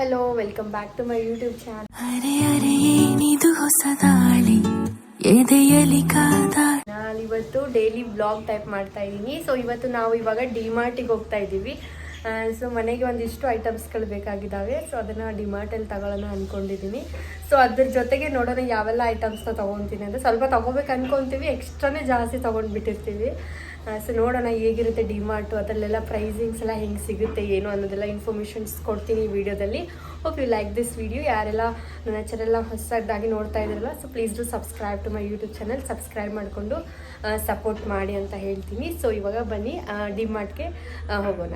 Hello welcome back to my YouTube channel ಅರೆ ಅರೆ ಏನಿದು ಹೊಸದಾಳಿ ಎದೆಯಲಿ ಕಾದ ನಾನು ಇವತ್ತು ಡೈಲಿ ಬ್ಲಾಗ್ ಟೈಪ್ ಮಾಡ್ತಾ ಇದ್ದೀನಿ. ಸೊ ಇವತ್ತು ನಾವು ಇವಾಗ ಡಿಮಾರ್ಟಿಗೆ ಹೋಗ್ತಾ ಇದ್ದೀವಿ. ಸೊ ಮನೆಗೆ ಒಂದಿಷ್ಟು ಐಟಮ್ಸ್ಗಳು ಬೇಕಾಗಿದ್ದಾವೆ. ಸೊ ಅದನ್ನು ಡಿಮಾರ್ಟಲ್ಲಿ ತಗೊಳ್ಳೋಣ ಅಂದ್ಕೊಂಡಿದ್ದೀನಿ ಸೊ ಅದ್ರ ಜೊತೆಗೆ ನೋಡೋಣ ಯಾವೆಲ್ಲ ಐಟಮ್ಸ್ನ ತೊಗೊತೀನಿ ಅಂದರೆ ಸ್ವಲ್ಪ ತೊಗೋಬೇಕು ಅಂದ್ಕೊತೀವಿ ಎಕ್ಸ್ಟ್ರಾನೇ ಜಾಸ್ತಿ ತೊಗೊಂಡ್ಬಿಟ್ಟಿರ್ತೀವಿ. ಸೊ ನೋಡೋಣ ಹೇಗಿರುತ್ತೆ ಡಿಮಾರ್ಟು ಅದರಲ್ಲೆಲ್ಲ ಪ್ರೈಸಿಂಗ್ಸ್ ಎಲ್ಲ ಹೆಂಗೆ ಸಿಗುತ್ತೆ, ಏನು ಅನ್ನೋದೆಲ್ಲ ಇನ್ಫಾರ್ಮೇಷನ್ಸ್ ಕೊಡ್ತೀನಿ ಈ ವಿಡಿಯೋದಲ್ಲಿ. Hope you like this video ಯಾರೆಲ್ಲ ನನ್ನ ಚಾನೆಲ್ನ ಹೊಸದಾಗಿ ನೋಡ್ತಾ ಇದ್ದಾರಲ್ಲ so please do subscribe to my YouTube channel subscribe ಮಾಡಿಕೊಂಡು ಸಪೋರ್ಟ್ ಮಾಡಿ ಅಂತ ಹೇಳ್ತೀನಿ. ಸೊ ಇವಾಗ ಬನ್ನಿ ಡಿಮಾರ್ಟ್ಗೆ ಹೋಗೋಣ.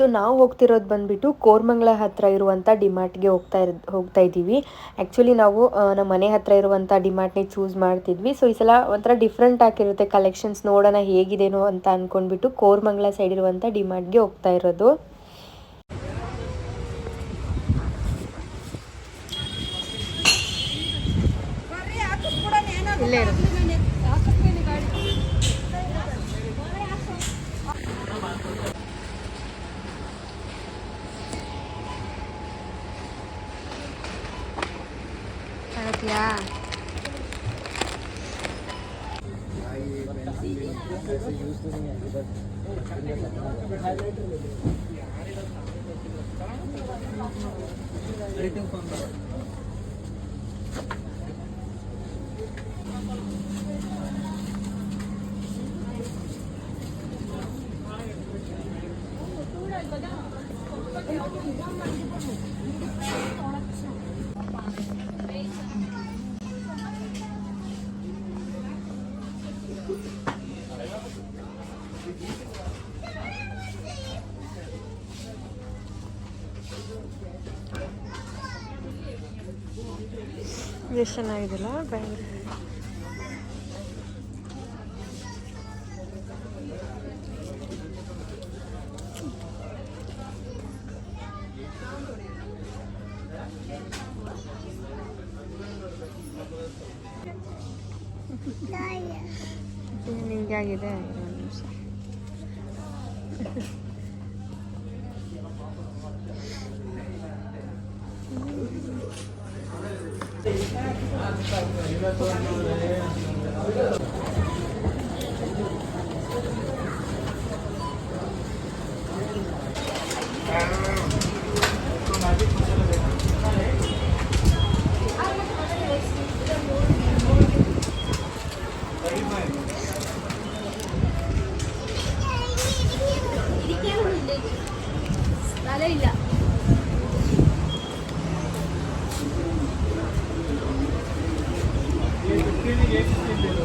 ಸೊ ನಾವು ಹೋಗ್ತಿರೋದು ಬಂದುಬಿಟ್ಟು ಕೋರ್ಮಂಗ್ಲ ಹತ್ತಿರ ಇರುವಂಥ ಡಿಮಾರ್ಟ್ಗೆ ಹೋಗ್ತಾ ಇರ್ ಹೋಗ್ತಾ ಇದ್ದೀವಿ. ಆ್ಯಕ್ಚುಲಿ ನಾವು ನಮ್ಮ ಮನೆ ಹತ್ತಿರ ಇರುವಂಥ ಡಿಮಾರ್ಟ್ನೇ ಚೂಸ್ ಮಾಡ್ತಿದ್ವಿ. ಸೊ ಈ ಸಲ ಒಂಥರ ಡಿಫ್ರೆಂಟ್ ಆಗಿರುತ್ತೆ ಕಲೆಕ್ಷನ್ಸ್ ನೋಡೋಣ ಹೇಗಿದೇನೋ ಅಂತ ಅಂದ್ಕೊಂಡ್ಬಿಟ್ಟು ಕೋರ್ಮಂಗ್ಲ ಸೈಡ್ ಇರುವಂಥ ಡಿಮಾರ್ಟ್ಗೆ ಹೋಗ್ತಾ ಇರೋದು. ಇಲ್ಲೇ ಇರುತ್ತೆ ಕಾಣತ್ತೀಯಾ ಎಷ್ಟು ಚೆನ್ನಾಗಿದೆಲ್ಲ ಬ್ಯಾಂಗ್ಳೂರ್ ನಿಮ್ಗೆ ಆಗಿದೆ ಒಂದು സ്ഥലമില്ല.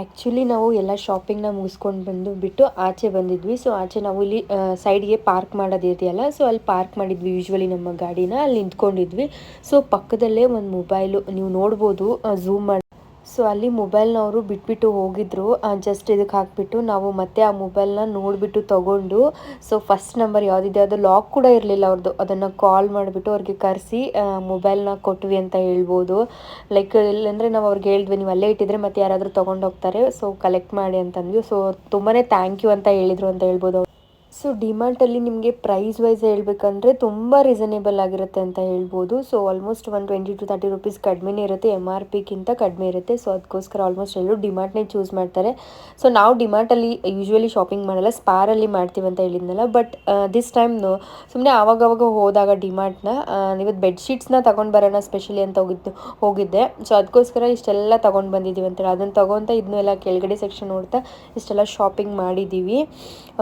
ಆ್ಯಕ್ಚುಲಿ ನಾವು ಎಲ್ಲ ಶಾಪಿಂಗ್ನ ಮುಗಿಸ್ಕೊಂಡು ಬಂದು ಬಿಟ್ಟು ಆಚೆ ಬಂದಿದ್ವಿ. ಸೊ ಆಚೆ ನಾವು ಇಲ್ಲಿ ಸೈಡ್ಗೆ ಪಾರ್ಕ್ ಮಾಡೋದಿದೆಯಲ್ಲ ಸೊ ಅಲ್ಲಿ ಪಾರ್ಕ್ ಮಾಡಿದ್ವಿ ಯೂಶ್ವಲಿ ನಮ್ಮ ಗಾಡಿನ, ಅಲ್ಲಿ ನಿಂತ್ಕೊಂಡಿದ್ವಿ. ಸೊ ಪಕ್ಕದಲ್ಲೇ ಒಂದು ಮೊಬೈಲು ನೀವು ನೋಡ್ಬೋದು ಝೂಮ್ ಮಾಡಿ ಸೊ ಅಲ್ಲಿ ಮೊಬೈಲ್ನವರು ಬಿಟ್ಬಿಟ್ಟು ಹೋಗಿದ್ರು. ಜಸ್ಟ್ ಇದಕ್ಕೆ ಹಾಕಿಬಿಟ್ಟು ನಾವು ಮತ್ತೆ ಆ ಮೊಬೈಲ್ನ ನೋಡಿಬಿಟ್ಟು ತೊಗೊಂಡು, ಸೊ ಫಸ್ಟ್ ನಂಬರ್ ಯಾವುದಿದೆ, ಅದು ಲಾಕ್ ಕೂಡ ಇರಲಿಲ್ಲ ಅವ್ರದ್ದು ಅದನ್ನು ಕಾಲ್ ಮಾಡಿಬಿಟ್ಟು ಅವ್ರಿಗೆ ಕರೆಸಿ ಮೊಬೈಲ್ನ ಕೊಟ್ವಿ ಅಂತ ಹೇಳ್ಬೋದು. ಲೈಕ್ ಇಲ್ಲಂದರೆ ನಾವು ಅವ್ರಿಗೆ ಹೇಳಿದ್ವಿ, ನೀವು ಅಲ್ಲೇ ಇಟ್ಟಿದ್ರೆ ಮತ್ತೆ ಯಾರಾದರೂ ತೊಗೊಂಡು ಹೋಗ್ತಾರೆ. ಸೊ ಕಲೆಕ್ಟ್ ಮಾಡಿ ಅಂತಂದ್ವಿ. ಸೊ ತುಂಬಾ ಥ್ಯಾಂಕ್ ಯು ಅಂತ ಹೇಳಿದರು ಅಂತ ಹೇಳ್ಬೋದು ಸೊ ಡಿಮಾರ್ಟಲ್ಲಿ ನಿಮಗೆ ಪ್ರೈಸ್ ವೈಸ್ ಹೇಳ್ಬೇಕಂದ್ರೆ ತುಂಬ ರೀಸನೇಬಲ್ ಆಗಿರುತ್ತೆ ಅಂತ ಹೇಳ್ಬೋದು. So almost one twenty to thirty rupees ಕಡಿಮೆನೇ ಇರುತ್ತೆ ಎಂ ಆರ್ ಪಿಗಿಂತ ಕಡಿಮೆ ಇರುತ್ತೆ. ಸೊ ಅದಕ್ಕೋಸ್ಕರ ಆಲ್ಮೋಸ್ಟ್ ಎಲ್ಲರೂ ಡಿಮಾರ್ಟ್ನೇ ಚೂಸ್ ಮಾಡ್ತಾರೆ. ಸೊ ನಾವು ಡಿಮಾರ್ಟಲ್ಲಿ ಯೂಶ್ವಲಿ ಶಾಪಿಂಗ್ ಮಾಡಲ್ಲ ಸ್ಪಾರಲ್ಲಿ ಮಾಡ್ತೀವಿ ಅಂತ ಹೇಳಿದ್ನಲ್ಲ ಬಟ್ ದಿಸ್ ಟೈಮ್ ಸುಮ್ಮನೆ ಆವಾಗವಾಗ ಹೋದಾಗ ಡಿಮಾರ್ಟ್ನ ಇವತ್ತು ಬೆಡ್ಶೀಟ್ಸ್ನ ತೊಗೊಂಡು ಬರೋಣ ಸ್ಪೆಷಲಿ ಅಂತ ಹೋಗಿದ್ದು, ಹೋಗಿದ್ದೆ. ಸೊ ಅದಕ್ಕೋಸ್ಕರ ಇಷ್ಟೆಲ್ಲ ತೊಗೊಂಡು ಬಂದಿದ್ದೀವಿ ಅಂತೇಳಿ ಅದನ್ನು ತೊಗೊತ ಇದನ್ನೆಲ್ಲ ಕೆಳಗಡೆ ಸೆಕ್ಷನ್ ನೋಡ್ತಾ ಇಷ್ಟೆಲ್ಲ ಶಾಪಿಂಗ್ ಮಾಡಿದ್ದೀವಿ.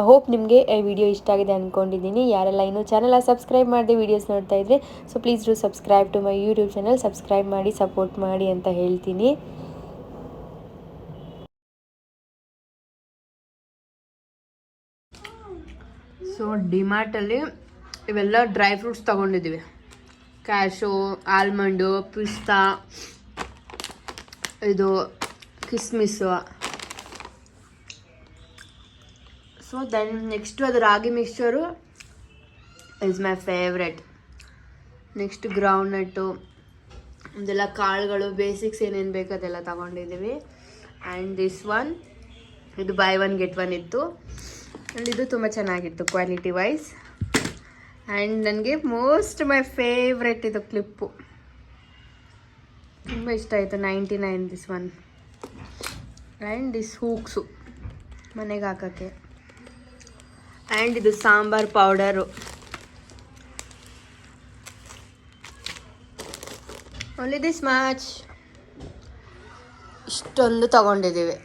ಹೋಪ್ ನಿಮಗೆ ವಿಡಿಯೋ ಇಷ್ಟ ಆಗಿದೆ ಅಂದ್ಕೊಂಡಿದ್ದೀನಿ ಯಾರೆಲ್ಲ ಇನ್ನೂ ಚಾನಲ್ ಸಬ್ಸ್ಕ್ರೈಬ್ ಮಾಡಿದೆ ವೀಡಿಯೋಸ್ ನೋಡ್ತಾ ಇದ್ರೆ so please do subscribe to my YouTube channel subscribe ಮಾಡಿ ಸಪೋರ್ಟ್ ಮಾಡಿ ಅಂತ ಹೇಳ್ತೀನಿ. ಸೊ ಡಿಮಾರ್ಟಲ್ಲಿ ಇವೆಲ್ಲ ಡ್ರೈ ಫ್ರೂಟ್ಸ್ ತೊಗೊಂಡಿದ್ದೀವಿ. ಕ್ಯಾಶು ಆಲ್ಮಂಡು ಪಿಸ್ತಾ ಇದು ಕಿಸ್ಮಿಸ್ಸು ಸೊ ದೆನ್ ನೆಕ್ಸ್ಟು ಅದು ರಾಗಿ mixture is my favourite next groundnut ಅದೆಲ್ಲ ಕಾಳುಗಳು ಬೇಸಿಕ್ಸ್ ಏನೇನು ಬೇಕು ಅದೆಲ್ಲ ತಗೊಂಡಿದ್ದೀವಿ. ಆ್ಯಂಡ್ ದಿಸ್ ಒನ್ ಇದು ಬೈ ಒನ್ ಗೆಟ್ ಒನ್ ಇತ್ತು. ಆ್ಯಂಡ್ ಇದು ತುಂಬ ಚೆನ್ನಾಗಿತ್ತು ಕ್ವಾಲಿಟಿ ವೈಸ್ ಆ್ಯಂಡ್ ನನಗೆ ಮೋಸ್ಟ್ ಮೈ ಫೇವ್ರೆಟ್ ಇದು ಕ್ಲಿಪ್ಪು ತುಂಬ ಇಷ್ಟ ಆಯಿತು ninety nine this one and this hooks ಮನೆಗೆ ಹಾಕೋಕ್ಕೆ. ಆ್ಯಂಡ್ ಇದು sambar powder only this much ಇಷ್ಟೊಂದು ತಗೊಂಡಿದ್ದೀವಿ.